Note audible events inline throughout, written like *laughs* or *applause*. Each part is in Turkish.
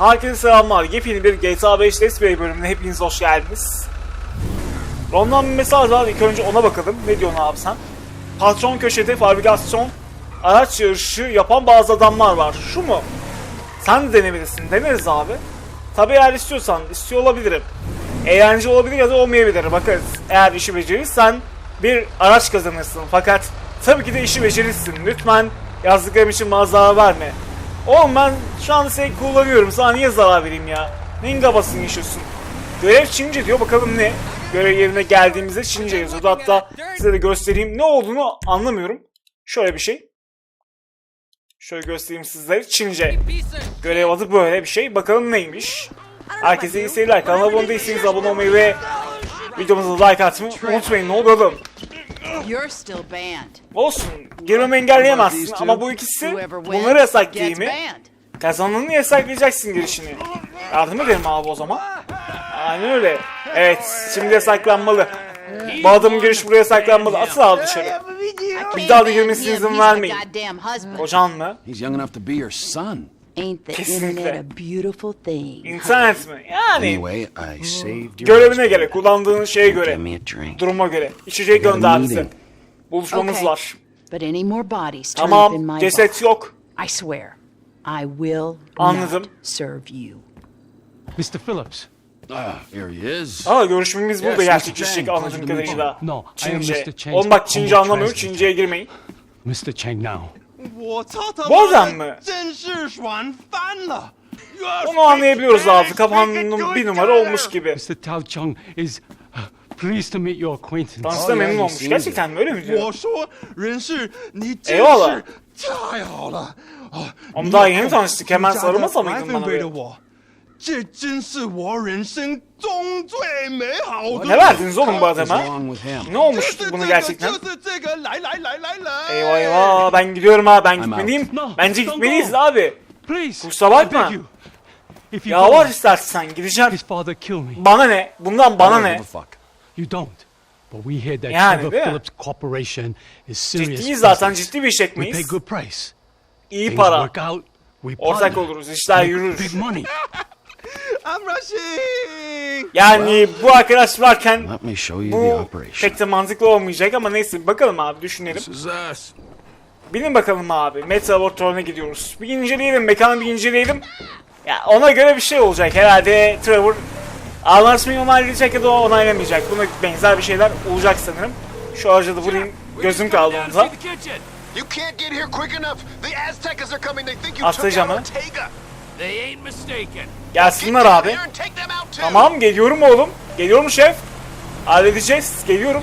Herkese selamlar. Yepyeni bir GTA 5 Let's Play bölümüne hepiniz hoş geldiniz. Ron'dan bir mesaj var. İlk önce ona bakalım. Ne diyorsun abi sen? Patron köşede fabrikasyon araç yarışı yapan bazı adamlar var. Şu mu? Sen de denemelisin. Deneriz abi. Tabi eğer istiyorsan, istiyor olabilirim. Eğlence olabilir ya da olmayabilir. Bakarız. Eğer işi becerirsen bir araç kazanırsın. Fakat tabii ki de işi becerirsin. Lütfen yazdıklarım için bana zarar verme. Oğlum ben şu anda seni kullanıyorum. Sana niye zarar vereyim ya? Neyin kafasını yaşıyorsun? Görev Çince diyor. Bakalım ne? Görev yerine geldiğimizde Çince yazıyordu. Hatta size de göstereyim. Ne olduğunu anlamıyorum. Şöyle bir şey. Şöyle göstereyim sizlere. Çince. Görev adı böyle bir şey. Bakalım neymiş. Herkese iyi seyirler. Kanala abone değilseniz abone olmayı ve videomuza like atmayı unutmayın. Ne oğlum. You're still banned. Olsun. Girmemi engelleyemezsin ama bu ikisi bunları yasak değil mi? banned. Kazananı yasaklayacaksın girişini. Yardım edelim abi o zaman. Aynen öyle. Evet, şimdi yasaklanmalı. Bu adamın girişi buraya yasaklanmalı. Atıl abi dışarı. Bir daha da girmesine izin vermeyin. Kocan mı? He's young enough to be your son. Ain't the Kesinlikle. internet a beautiful thing? İnternet mi? Yani Anyway, I saved your görevine göre, kullandığın şeye göre, Give me a drink. duruma göre. İçeceği got a meeting. Buluşmamız Okay. var. But any more bodies turn up in Tamam, my ceset yok. bar, I swear, I will Anladım. not serve you. Mr. Phillips. Ah, here he is. Aa görüşmemiz burada Yes, gerçekleşecek Mr. Chang, anladığım pleasure to meet kadarıyla. No, I am Çince. Mr. Chang's Oğlum bak Çince humble translator. Çince'ye girmeyin. Mr. Chang now. 我操他 Bu 妈 adam mı? 的，真是爽翻了！ Onu anlayabiliyoruz abi. Kafanın bir numara olmuş gibi. Mr. Tao Chung is uh, pleased to meet your acquaintance. Tanışta Oh, yeah, memnun he olmuş. seems Gerçekten mi? öyle mi diyor? 我说人事，你真 Eyvallah. 是太好了哦！ Oğlum daha yeni tanıştık. Hemen 你家的 sarılmasa mıydın 白 bana 粉为 böyle? 了我，这真是我人生中最美好的。 Ne verdiniz oğlum bu What's adama? wrong with him? Ne olmuş 就是这 bunu 个， gerçekten? 就是这个，来来来来来！ Eyvah eyvah ben gidiyorum ha ben I'm gitmeliyim. out. No, Bence don't gitmeliyiz go. abi. Please, Kusura I bakma. beg you. If you Ya go, var istersen gideceğim. his father kill me. Bana ne? Bundan I bana don't ne? give a fuck. You don't. But we hear that Yani, Trevor değil mi? Phillips Corporation is serious Ciddiyiz zaten business. ciddi bir We pay işletmeyiz. good price. İyi Things para. work out. We Ortak partner. oluruz işler Make yürür. Big money. I'm rushing。Yani bu arkadaş varken Let me show you the bu operation. pek de mantıklı olmayacak ama neyse bakalım abi düşünelim. Binin bakalım abi. Meta Laboratuvarı'na gidiyoruz. Bir inceleyelim. Mekanı bir inceleyelim. Ya ona göre bir şey olacak. Herhalde Trevor anlaşmayı onaylayacak ya da onaylamayacak. Buna benzer bir şeyler olacak sanırım. Şu aracı da vurayım. Gözüm kaldı onda. Atlayacağım out ha. Ortega. They ain't mistaken. Gelsinler abi. there and take them out too. Tamam geliyorum oğlum. Geliyorum şef. Halledeceğiz. Geliyorum.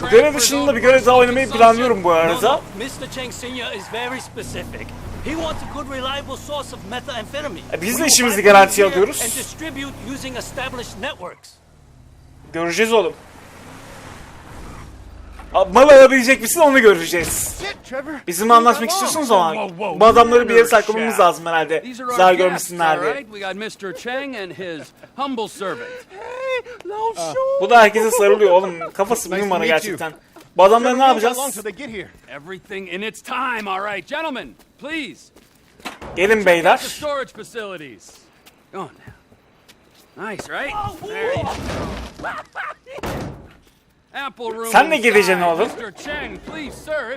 Crap Görev dışında bir görev daha oynamayı planlıyorum bu arada. No, no. Mr. Cheng Sr. is very specific. He wants a good, reliable source of methamphetamine. E, biz de işimizi garantiye alıyoruz. Göreceğiz oğlum. Mal alabilecek misin onu göreceğiz. Bizimle anlaşmak istiyorsunuz o zaman. Bu adamları bir yere saklamamız lazım herhalde. Zarar görmesinler diye. 老兄，*laughs* Bu da herkese sarılıyor oğlum. Kafası bir numara gerçekten. Bu adamları ne yapacağız? Gelin beyler. Nice, right? There you go. *laughs* Sen de gireceksin oğlum.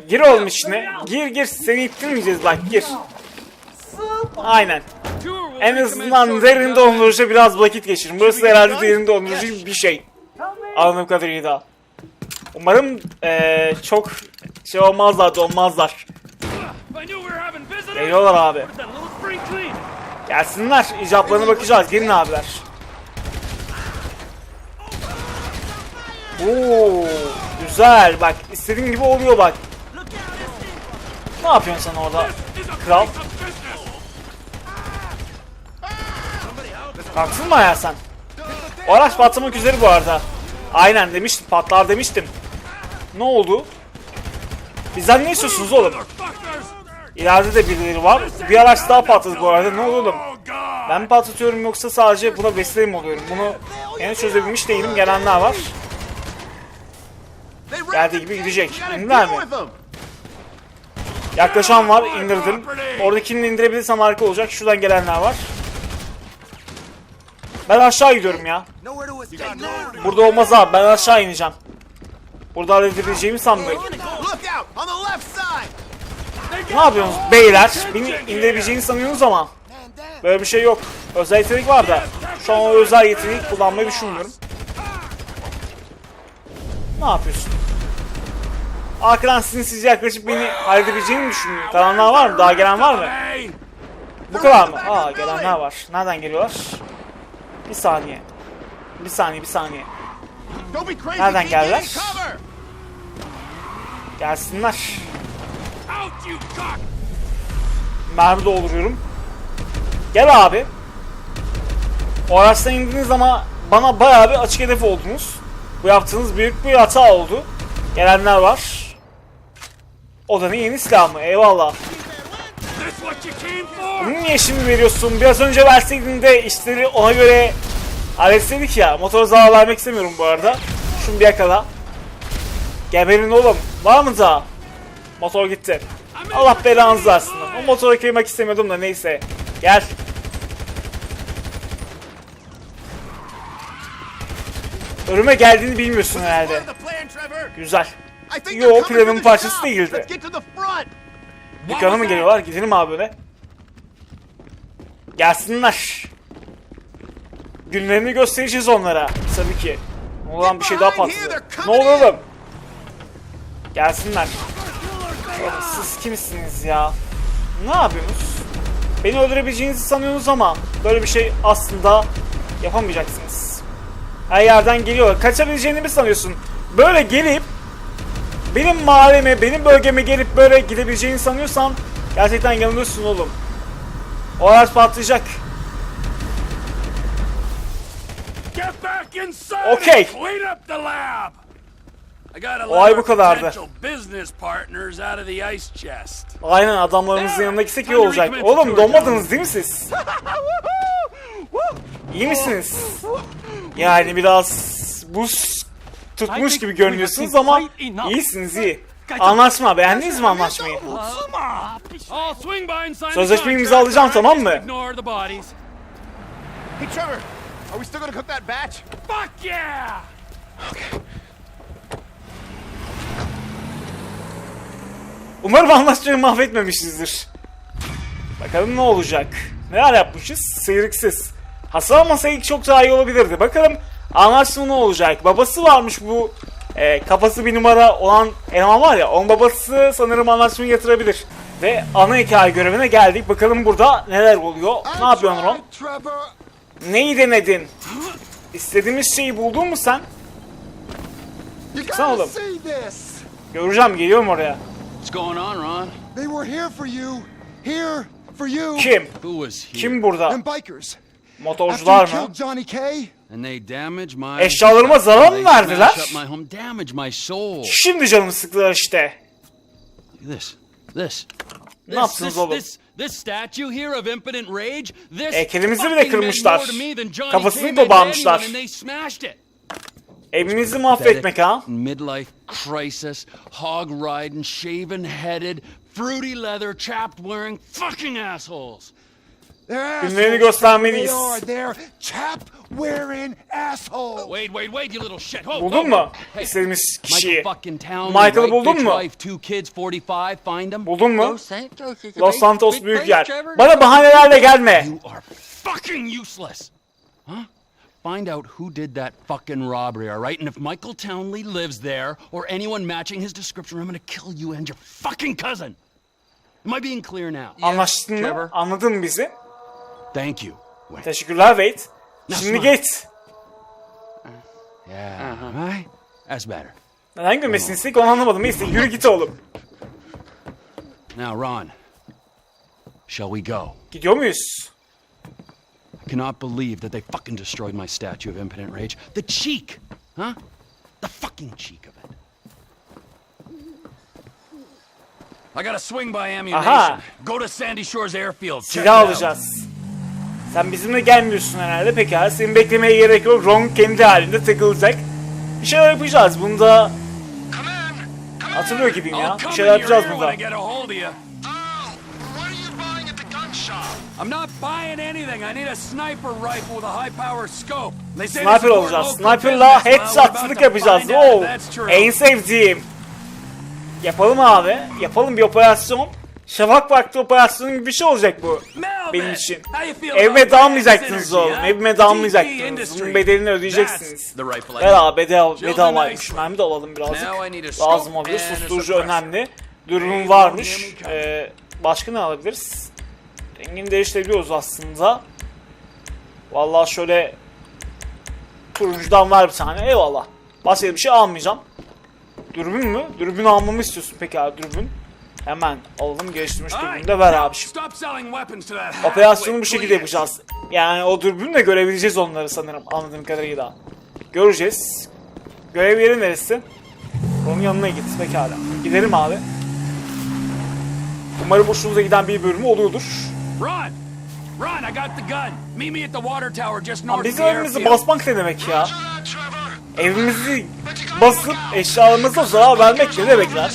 Gir oğlum içine. Gir gir. Seni ittirmeyeceğiz bak gir. Aynen. En azından gentlemen. dondurucu biraz vakit geçirin. Burası herhalde derinde dondurucu bir şey. Anladığım kadarıyla. Umarım eee, çok şey olmazlar donmazlar. Geliyorlar abi. Gelsinler. icaplarına bakacağız. Gelin abiler. Oo, güzel. Bak istediğim gibi oluyor bak. Ne yapıyorsun sen orada? Kral. Kalksın mı ayağa sen? O araç patlamak üzere bu arada. Aynen demiştim. Patlar demiştim. Ne oldu? Bizden ne istiyorsunuz oğlum? İleride de birileri var. Bir araç daha patladı bu arada. Ne oldu oğlum? Ben mi patlatıyorum yoksa sadece buna vesile mi oluyorum? Bunu henüz çözebilmiş değilim. Gelenler var. Geldiği gibi gidecek. İndiler mi? Yaklaşan var indirdim. Oradakini indirebilirsem harika olacak. Şuradan gelenler var. Ben aşağı gidiyorum ya. Burada olmaz abi ben aşağı ineceğim. Burada halledebileceğimi sanmıyorum. Ne yapıyorsunuz beyler? Beni indirebileceğini sanıyorsunuz ama böyle bir şey yok. Özel yetenek var da şu an o özel yeteneği kullanmayı düşünmüyorum. Ne yapıyorsun? Arkadan sinsice yaklaşıp beni halledebileceğini mi düşünüyorsun? Kalanlar var mı? Daha gelen var mı? Bu kadar mı? Aa gelenler var. Nereden geliyorlar? Bir saniye. Bir saniye, bir saniye. Nereden geldiler? Gelsinler. Mermi dolduruyorum. Gel abi. O araçtan indiniz ama bana bayağı bir açık hedef oldunuz. Bu yaptığınız büyük bir hata oldu. Gelenler var. Odanın yeni silahı mı? Eyvallah. Bunu niye şimdi veriyorsun? Biraz önce verseydin de işleri ona göre halletseydik ya. Motora zarar vermek istemiyorum bu arada. Şunu bir yakala. Geberin oğlum. Var mı daha? Motor gitti. Allah belanızı versin. O motora kıymak istemiyordum da neyse. Gel. Ölüme geldiğini bilmiyorsun herhalde. Güzel. Yo, planın parçası değildi. Dükkana mı geliyorlar? Gidelim abi öyle. Gelsinler. Günlerini göstereceğiz onlara. Tabii ki. Ne olan bir şey daha patladı. Ne oluyor oğlum? Gelsinler. Oğlum siz kimsiniz ya? Ne yapıyorsunuz? Beni öldürebileceğinizi sanıyorsunuz ama böyle bir şey aslında yapamayacaksınız. Her yerden geliyorlar. Kaçabileceğini mi sanıyorsun? Böyle gelip benim mahalleme, benim bölgeme gelip böyle gidebileceğini sanıyorsan gerçekten yanılıyorsun oğlum. O araç patlayacak. Get back inside Okay. and clean up the lab! I got a Olay bu kadardı. potential business partners out of the ice chest. Aynen adamlarımızın yanına gitsek iyi olacak. Oğlum donmadınız değil mi siz? *laughs* İyi misiniz? Yani biraz buz tutmuş gibi görünüyorsunuz ama iyisiniz iyi. Anlaşma beğendiniz mi anlaşmayı? Contract, imzalayacağım, tamam mı? Hey, Trevor! Are we still gonna cook that batch? Fuck yeah! Umarım anlaşmayı mahvetmemişizdir. Bakalım ne olacak. Neler yapmışız? Sıyrıksız. Hasar almasaydık çok daha iyi olabilirdi. Bakalım anlaşma ne olacak? Babası varmış bu e, kafası bir numara olan eleman var ya. Onun babası sanırım anlaşmayı yatırabilir. Ve ana hikaye görevine geldik. Bakalım burada neler oluyor? Ne yapıyorsun Ron? Neyi denedin? İstediğimiz şeyi buldun mu sen? Sen oğlum. Göreceğim geliyorum oraya. Kim? Kim burada? Motorcular mı? killed Johnny K, And they damaged my... Eşyalarıma zarar mı They verdiler? Şimdi canımı sıktılar işte. this. This. Ne yaptınız oğlum? This, this statue here of impotent rage. This Heykelimizi bile fucking meant kırmışlar. more to me than Johnny Kafasını it. Evinizi mahvetmek ha? Midlife crisis, hog riding, shaven headed, fruity leather, chapped wearing fucking assholes. They göstermeliyiz. are. They're chap-wearing assholes. Wait, wait, wait, you little shit. Ho, Buldun mu? İstediğimiz Michael kişiyi. Michael'ı buldun mu? wife, two kids, 45, find them. Buldun mu? Los Santos büyük yer. Bana bahanelerle gelme. You are fucking useless. Huh? Find out who did that fucking robbery, all right? And if Michael Townley lives there or anyone matching his description, I'm gonna kill you and your fucking cousin. Am I being clear now? Anlaştın mı? Anladın mı bizi? Thank you. Wait. Teşekkürler Wade. Nasıl Şimdi lan? git. Yeah. Uh-huh. Right? That's better. Neden gülmesini istedik onu anlamadım. Neyse yürü git oğlum. Now, Ron, shall we go? Gidiyor muyuz? I cannot believe that they fucking destroyed my statue of impotent rage. The cheek, huh? The fucking cheek of it. I gotta swing by ammunition. Aha. Go to Sandy Shores Airfield. Check it Silah out. alacağız. Sen bizimle gelmiyorsun herhalde. Pekala senin beklemeye gerek yok. Ron kendi halinde takılacak. Bir şeyler yapacağız. Bunda! Come in! hatırlıyor gibiyim ya. Bir şeyler yapacağız bunda. I'm not buying anything. I need a sniper rifle with a high-power scope. They say Sniper olacağız. Sniper'la headshot'lık yapacağız. Oo, en sevdiğim. Yapalım abi. Yapalım bir operasyon. Şafak vakti operasyonu gibi bir şey olacak bu. Benim için. Evime Synergy, oğlum. Evime. Industries. Bunun bedelini ödeyeceksiniz. Bedava, Children bedavaymış. Mermi de alalım birazcık. Lazım olabilir. Susturucu önemli. Durum varmış. Ee, başka ne alabiliriz? Rengini değiştirebiliyoruz aslında. Vallahi şöyle turuncudan var bir tane. Eyvallah. Başka bir şey almayacağım. Dürbün mü? Dürbün almamı istiyorsun peki abi dürbün. Hemen alalım geliştirmiş dürbünü ver abi. Operasyonu bu şekilde yapacağız. Yani o dürbünle görebileceğiz onları sanırım anladığım kadarıyla. Göreceğiz. Görev yeri neresi? Onun yanına git pekala. Gidelim abi. Umarım hoşunuza giden bir bölümü oluyordur. Run! Run, I got the gun. Meet me at the water tower just north of the evimizi basmak ne demek ya? Evimizi basıp eşyalarımıza zarar vermek ne demek lan?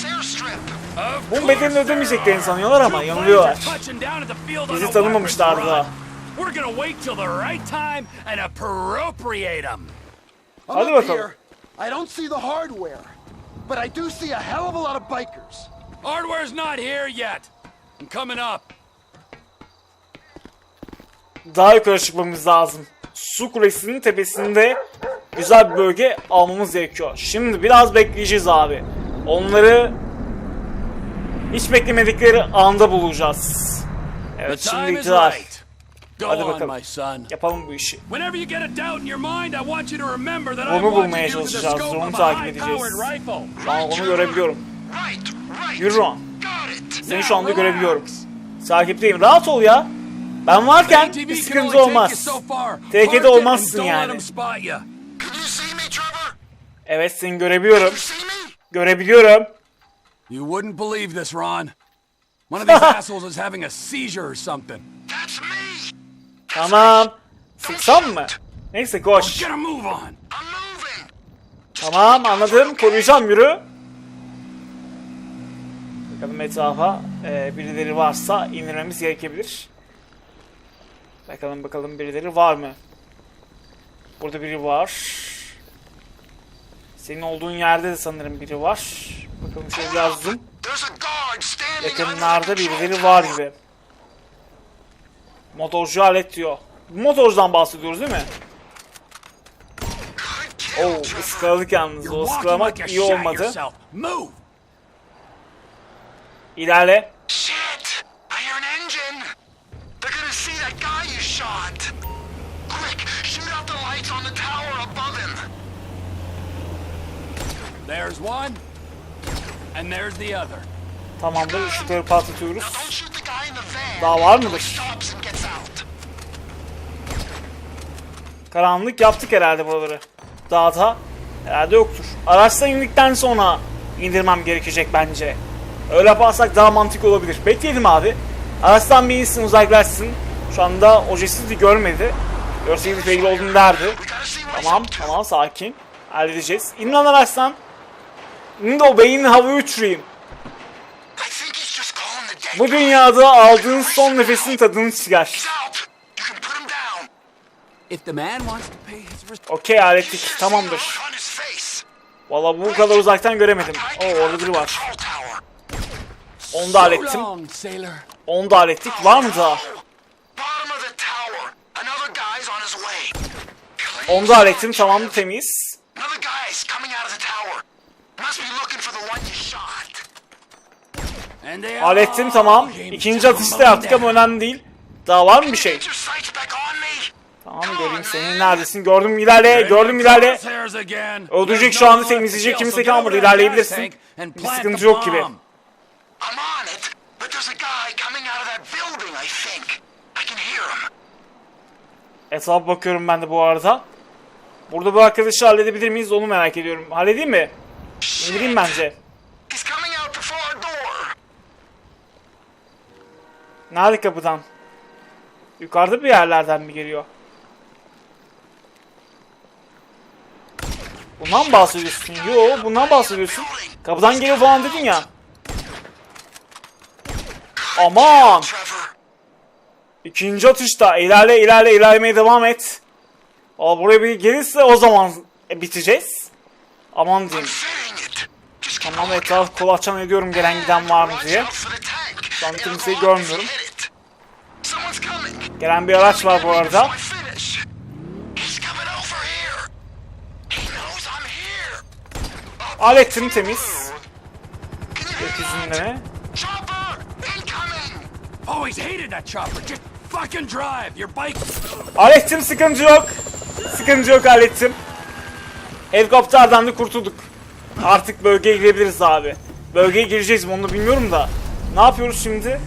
Bunun bedelini ödemeyeceklerini sanıyorlar ama yanılıyorlar. Bizi tanımamışlar weapons daha. run. We're gonna wait till the right time and appropriate them. Hadi bakalım. here. I don't see the hardware, but I do see a hell of a lot of bikers. Hardware's not here yet. I'm coming up. Daha yukarı çıkmamız lazım. Su kulesinin tepesinde güzel bir bölge almamız gerekiyor. Şimdi biraz bekleyeceğiz abi. Onları hiç beklemedikleri anda bulacağız. Evet şimdi. Go Hadi bakalım. my son. Yapalım bu işi. Onu bulmaya çalışacağız, onu takip edeceğiz. Şu an onu görebiliyorum. Yürü Ron. Seni şu anda görebiliyorum. Takipteyim. Rahat ol ya. Ben varken bir sıkıntı olmaz. it olmazsın yani. Evet seni görebiliyorum. Görebiliyorum. You wouldn't believe this, Ron. One of these *laughs* assholes is having a seizure or something. That's me. Tamam. Sıksam mı? Neyse koş. Get a move on. I'm moving. Tamam anladım. Koruyacağım yürü. Bakalım etrafa e, birileri varsa indirmemiz gerekebilir. Bakalım bakalım birileri var mı? Burada biri var. Senin olduğun yerde de sanırım biri var. Guard standing Yakınlarda birileri var gibi. Motorcu alet diyor. Motorcudan bahsediyoruz değil mi? Oo ıskaladık yalnız. O ıskalamak iyi olmadı. İlerle. There's one. And there's the other. Tamamdır. Işıkları patlatıyoruz. Daha var mıdır? Karanlık yaptık herhalde buraları. Daha da herhalde yoktur. Araçtan indikten sonra indirmem gerekecek bence. Öyle yaparsak daha mantıklı olabilir. Bekleyelim abi. Araçtan bir insin uzaklaşsın. Şu anda ojesiz de görmedi. Görseydi ilgili olduğunu derdi. Tamam tamam sakin. Halledeceğiz. İn lan araçtan. İn de o beynini havaya uçurayım. Bu dünyada aldığın son nefesin tadını çıkar. Okey the Tamamdır. Valla bu kadar uzaktan göremedim. Oo orada biri var. Onu da hallettim. Onu da hallettik. Var mı daha? Onu da hallettim. Tamam temiz. Another guy's coming out of the tower. Must be looking for the one you shot. And they Hallettim all tamam. İkinci atışta yaptık ama önemli değil. Daha var mı bir şey? Tamam göreyim seni. Neredesin? Gördüm ilerle. Gördüm ilerle. Öldürecek şu anda temizleyecek kimse kalmadı. İlerleyebilirsin. Bir sıkıntı yok gibi. Etrafa bakıyorum ben de bu arada. Burada bu arkadaşı halledebilir miyiz onu merak ediyorum. Halledeyim mi? İndireyim bence. He's coming out before our door. Nerede kapıdan? Yukarıda bir yerlerden mi geliyor? Bundan bahsediyorsun? Yo bundan bahsediyorsun. Kapıdan geliyor falan dedin ya. Aman! İkinci atışta ilerle ilerle ilerlemeye devam et. Aa, buraya bir gelirse o zaman e, biteceğiz. Aman diyeyim. Tamam etraf kolaçan ediyorum gelen giden var mı diye. It'll kimseyi görmüyorum. Gelen bir araç var bu arada. Before I finish. He's coming over here. He knows I'm here. Aletim temiz. Gökyüzünde. Always hated that chopper. Just fucking drive. Your bike. Aletim sıkıntı yok. Sıkıntı yok Aletim. Helikopterden de kurtulduk. Artık bölgeye girebiliriz abi. Bölgeye gireceğiz mi onu bilmiyorum da. Ne yapıyoruz şimdi?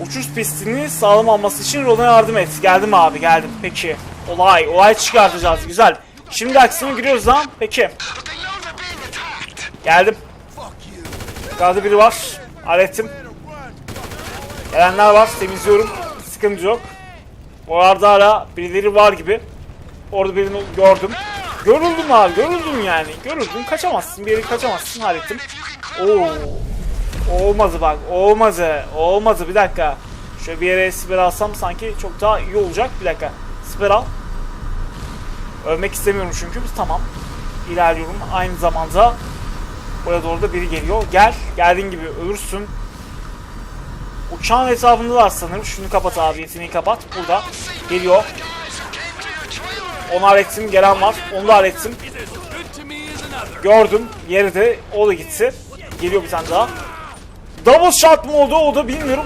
Uçuş pistini sağlam alması için Ron'a yardım et. Geldim abi geldim. Peki. Olay. Olay çıkartacağız. Güzel. Şimdi aksine giriyoruz lan. Peki. Geldim. Yukarıda biri var. Aletim. Gelenler var. Temizliyorum. Sıkıntı yok. Bu arada hala birileri var gibi. Orada birini gördüm. Görüldüm abi. Görüldüm yani. Görüldüm. Kaçamazsın. Bir yere kaçamazsın. Hallettim. Oo. Olmadı bak. Olmadı. Olmadı. Bir dakika. Şöyle bir yere siper alsam sanki çok daha iyi olacak. Bir dakika. Siper al. Ölmek istemiyorum çünkü. Tamam. İlerliyorum. Aynı zamanda Buraya doğru da biri geliyor. Gel. Geldiğin gibi ölürsün. Uçağın etrafındalar sanırım. Şunu kapat abi. Yeteneği kapat. Burada. Geliyor. Onu hallettim. Gelen var. Onu da hallettim. Gördüm. Yeri de o da gitti. Geliyor bir tane daha. Double shot mı oldu o da bilmiyorum.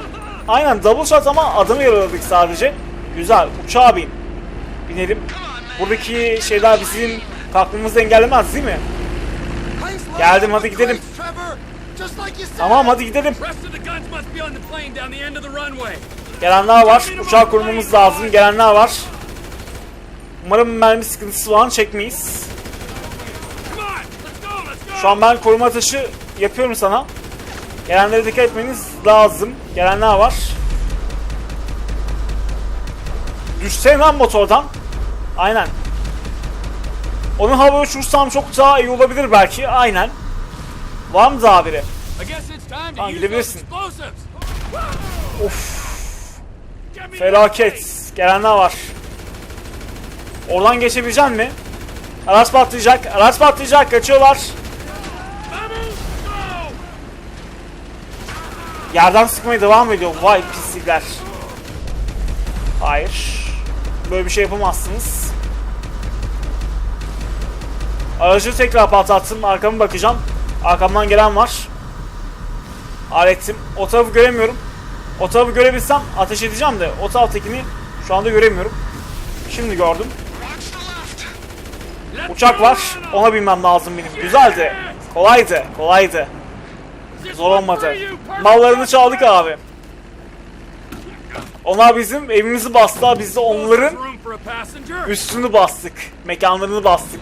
Aynen double shot ama adamı yaraladık sadece. Güzel. Uçağa bin. Binelim. Buradaki şeyler bizim kalkmamızı engellemez değil mi? Geldim hadi gidelim. Tamam hadi gidelim. Gelenler var. Uçağı korumamız lazım. Gelenler var. Umarım mermi sıkıntısı falan çekmeyiz. Şu an ben koruma atışı yapıyorum sana. Gelenlere dikkat etmeniz lazım. Gelenler var. Düşsene lan motordan. Aynen. Onu havaya uçursam çok daha iyi olabilir belki. Aynen. Var mı daha biri? Tamam, gidebilirsin. Of. Felaket. Gelenler var. Oradan geçebilecek mi? Araç patlayacak. Araç patlayacak. Kaçıyorlar. Yerden sıkmaya devam ediyor. Vay pislikler. Hayır. Böyle bir şey yapamazsınız. Aracı tekrar patlattım. Arkamı bakacağım. Arkamdan gelen var. Alettim. O tarafı göremiyorum. O tarafı görebilsem ateş edeceğim de o taraftakini şu anda göremiyorum. Şimdi gördüm. Uçak var. Ona binmem lazım benim. Güzeldi. Kolaydı. Kolaydı. Zor olmadı. Mallarını çaldık abi. Onlar bizim evimizi bastı. Biz de onların üstünü bastık. Mekanlarını bastık.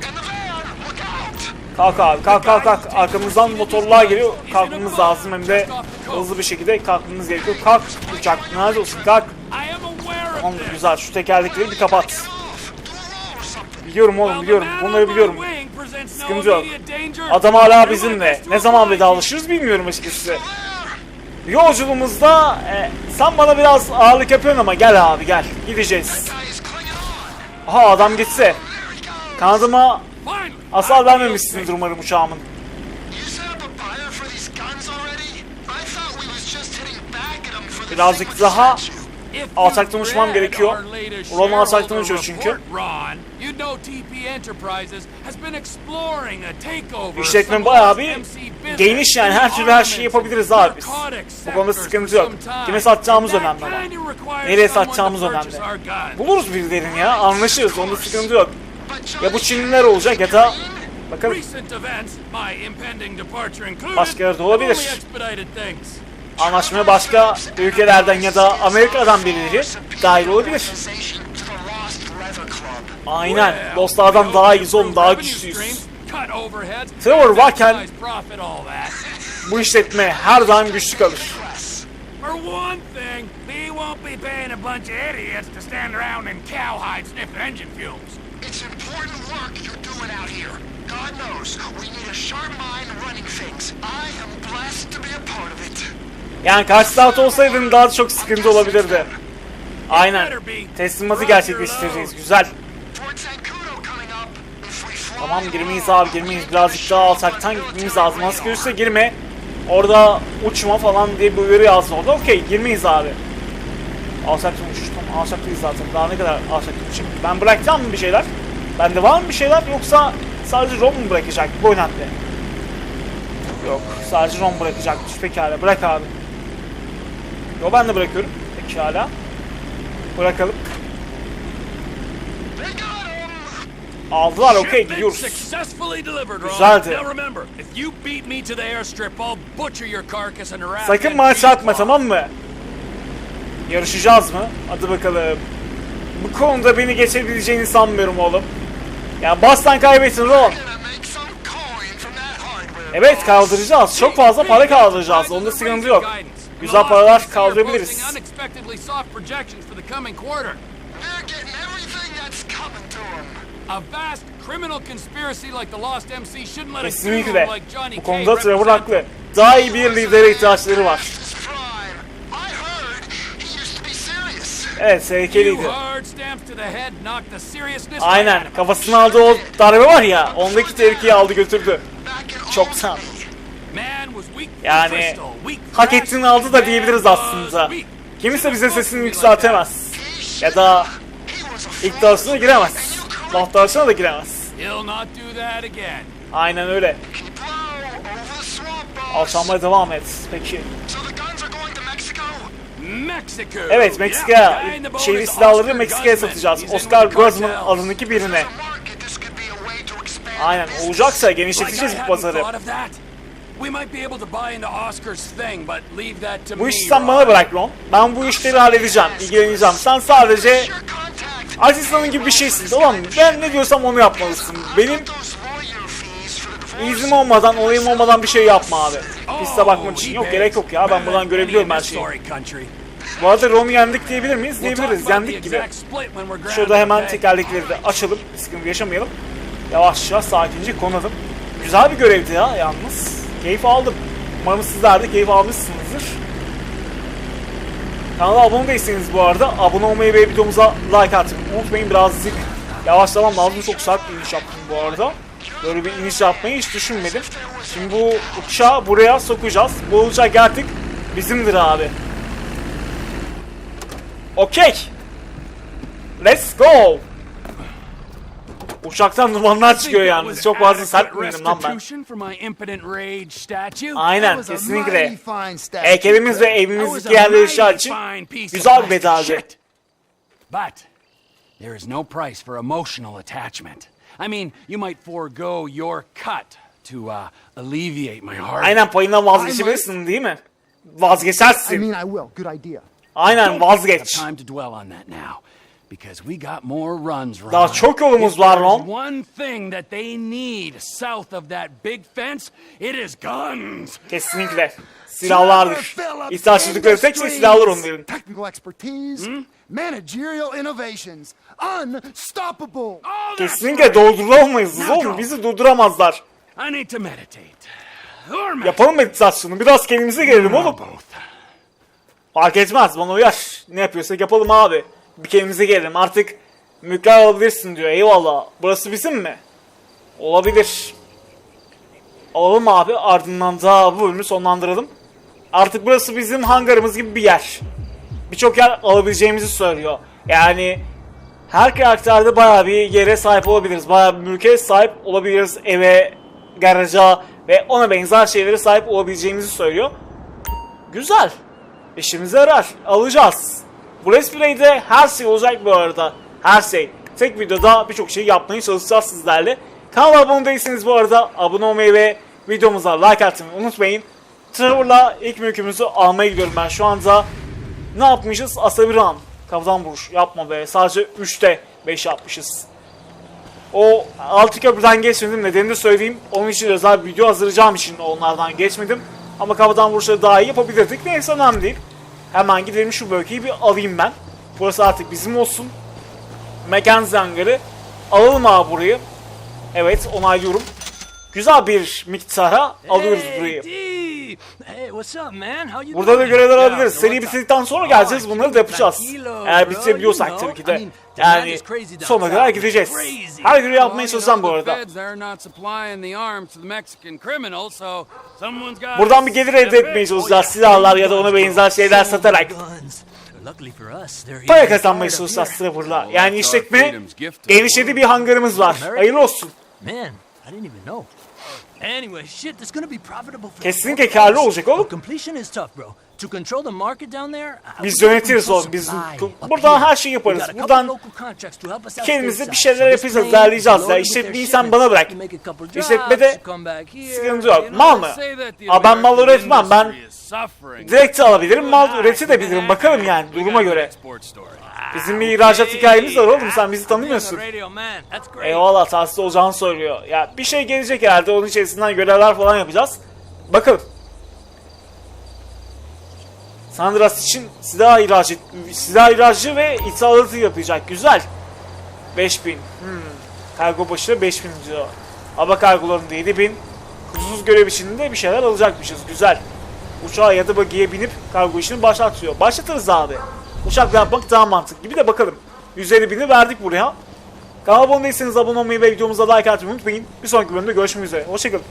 Kalk abi kalk kalk kalk. Arkamızdan motorlar geliyor. Kalkmamız lazım hem de hızlı bir şekilde kalkmamız gerekiyor. Kalk uçak. Nerede olsun kalk. Tamam güzel şu tekerlekleri bir kapat. Biliyorum oğlum biliyorum. Bunları biliyorum. Sıkıntı yok. Adam hala bizimle. Ne zaman vedalaşırız bilmiyorum açıkçası. Yolculuğumuzda e, sen bana biraz ağırlık yapıyorsun ama gel abi gel. Gideceğiz. Aha adam gitse. Kanadıma I vermemişsindir umarım uçağımın. Birazcık daha alçaktan uçmam gerekiyor. Ulan alçaktan uçuyor çünkü. İşletme bayağı bir geniş yani her türlü her şeyi yapabiliriz abi biz. Bu konuda sıkıntı yok. Kime satacağımız önemli ama. Nereye satacağımız önemli. Buluruz birilerini ya anlaşırız onda sıkıntı yok. Ya bu Çinliler olacak ya da included, Başka yerde olabilir. Anlaşmaya başka ülkelerden ya da Amerika'dan birileri dahil olabilir. Aynen. Dostlardan daha iyiyiz oğlum daha güçlüyüz. Trevor varken-. Bu işletme her daim güçlü kalır. For one thing, we won't be paying a bunch of idiots to stand around and cowhide sniff engine fumes. It's important work you're doing out here. God knows we need a sharp mind running things. I am blessed to be a part of it. Yani karşı taraf olsaydın daha çok sıkıntı olabilirdi. Aynen. Teslimatı gerçekleştireceğiz. Güzel. Tamam girmeyiz abi girmeyiz. Birazcık daha alçaktan gitmemiz lazım. Nasıl görürse girme. Orada uçma falan diye bir uyarı yazdı orada. Okey girmeyiz abi. Alçaktan uçtum. Alçaktayız zaten. Daha ne kadar alçaktan uçayım. Ben bırakacağım mı bir şeyler? Bende var mı bir şeyler yoksa sadece Ron mu bırakacak bu oynattı? Yok sadece Ron bırakacakmış. Pekala bırak abi. Yo ben de bırakıyorum. Pekala. Bırakalım. Aldılar okey gidiyoruz. Güzeldi. Sakın çarpma cloth. tamam mı? Yarışacağız mı? Hadi bakalım. Bu konuda beni geçebileceğini sanmıyorum oğlum. Ya bastan kaybettin Ron. Evet kaldıracağız. Çok fazla para kaldıracağız. Onda sıkıntı yok. Güzel paralar kaldırabiliriz. Unexpectedly soft projections for the coming quarter. They're getting everything that's coming to them. A vast criminal conspiracy like the Lost MC shouldn't let a Kesinlikle. guru like Johnny Bu konuda Trevor haklı. Daha iyi bir lidere ihtiyaçları var. Evet tehlikeliydi. Aynen. Kafasına aldığı o darbe var ya. Ondaki tehlikeyi aldı götürdü. Çoktan. Yani hak ettiğini aldı da diyebiliriz aslında. Kimse bize sesini yükseltemez. Ya da iddiasına giremez. Dalaşına da giremez. Aynen öyle. Alçalmaya devam et. Peki. Evet Meksika. is silahları Meksika'ya satacağız. Oscar Guzman adındaki birine. Aynen olacaksa genişleteceğiz bu pazarı. Bu me. işi sen bana bırak Ron. Ben bu işleri halledeceğim, ilgileneceğim. Sen sadece asistanın gibi bir şeysin tamam mı? Ben ne diyorsam onu yapmalısın. Benim iznim olmadan, onayım olmadan bir şey yapma abi. Piste bakmak Oh, için yok gerek yok ya. Ben buradan Man, görebiliyorum her şeyi. Bu arada Ron'u yendik diyebilir miyiz? Diyebiliriz. Yendik gibi. Şurada hemen tekerlekleri de açalım. Sıkıntı yaşamayalım. Yavaşça sakince konadım. Güzel bir görevdi ya yalnız. Keyif aldım. Umarım sizler de keyif almışsınızdır. Kanala abone değilseniz bu arada abone olmayı ve videomuza like atmayı unutmayın. Birazcık yavaşlamam lazım. Çok sert bir iniş yaptım bu arada. Böyle bir iniş yapmayı hiç düşünmedim. Şimdi bu uçağı buraya sokacağız. Bu uçak artık bizimdir abi. Okey. Let's go. Uçaktan dumanlar çıkıyor yalnız. Çok fazla sert miyim lan ben? Aynen kesinlikle. Heykelimiz ve evimizdeki yerleşişler mighty için güzel bir. But there is no price for emotional attachment. I mean, you might forego your cut to uh, alleviate my heart. Aynen payından vazgeçebilirsin değil mi? Vazgeçersin. I mean, I will. Good idea. Aynen vazgeç. time to dwell on that now. Because we got more runs, Ron. Daha çok yolumuz var, Ron. one thing that they need south of that big fence, it is guns. Kesinlikle. Silahlardır. İhtiyaçlıkları tek şey silahlar onların. Technical expertise, managerial innovations, unstoppable. Kesinlikle right. durduramayız oğlum. Bizi durduramazlar. I need to meditate. Yapalım meditasyonu. Biraz kendimize gelelim oğlum. Fark etmez bana uyar. Ne yapıyorsak yapalım abi. Bir kendimize gelelim. Artık mülkler alabilirsin diyor. Eyvallah. Burası bizim mi? Olabilir. Alalım abi. Ardından da bu bölümü sonlandıralım. Artık burası bizim hangarımız gibi bir yer. Birçok yer alabileceğimizi söylüyor. Yani her karakterde bayağı bir yere sahip olabiliriz. Bayağı bir mülke sahip olabiliriz. Eve, garaja ve ona benzer şeylere sahip olabileceğimizi söylüyor. Güzel. İşimize yarar. Alacağız. Bu Let's her şey olacak bu arada. Her şey. Tek videoda birçok şey yapmaya çalışacağız sizlerle. Kanala abone değilseniz bu arada abone olmayı ve videomuza like atmayı unutmayın. Trevor'la ilk mülkümüzü almaya gidiyorum ben şu anda. Ne yapmışız? Asabi Run. Kafadan vuruş. Yapma be. Sadece 3'te 5 yapmışız. O altı köprüden geçmedim. Nedenini de söyleyeyim. Onun için özel video hazırlayacağım için onlardan geçmedim. Ama kafadan vuruşları daha iyi yapabilirdik. Neyse önemli değil. Hemen gidelim şu bölgeyi bir alayım ben. Burası artık bizim olsun. Mekan hangarı. Alalım abi burayı. Evet onaylıyorum. Güzel bir miktara alıyoruz burayı. Hey, Hey, what's up, man? How you Burada da görevler alabiliriz. Seri what's up? bitirdikten sonra Oh, geleceğiz. Bunları da yapacağız. Eğer bitirebiliyorsak you tabii ki de. Yani sonuna kadar gideceğiz. Her gün yapmaya Well, you çalışacağım bu arada. Buradan bir gelir elde etmeye çalışacağız. Silahlar ya da ona benzer şeyler satarak. Para up çalışacağız here. Trevor Yani işletme genişledi bir hangarımız var. Hayırlı olsun. Man, I didn't even know. Anyway, shit, this gonna be profitable for Kesinlikle karlı olacak oğlum. Completion is tough, bro. To control the market down there, Biz yönetiriz oğlum, biz buradan her şeyi yaparız. Buradan kendimize bir şeyler yapacağız, derleyeceğiz ya. İşletmeyi sen bana bırak. İşletmede sıkıntı yok. Mal mı? Aa, ben mal üretmem. Ben direkt alabilirim, mal üretebilirim. Bakalım yani duruma göre. Bizim bir ihracat hikayemiz var oğlum sen bizi tanımıyorsun. Eyvallah tahsis olacağını söylüyor. Ya bir şey gelecek herhalde onun içerisinden görevler falan yapacağız. Bakalım. Sandras için silah ihracı, silah ihracı ve ithalatı yapacak. Güzel. 5000. Hmm. Kargo başına 5000 diyor. Hava kargolarında 7000. Kursuz görev içinde bir şeyler alacakmışız. Güzel. Uçağa ya da bagiye binip kargo işini başlatıyor. Başlatırız abi. Uçakla yapmak daha mantıklı. Bir de bakalım. 150 bini verdik buraya. Kanala abone değilseniz abone olmayı ve videomuza like atmayı unutmayın. Bir sonraki bölümde görüşmek üzere. Hoşçakalın.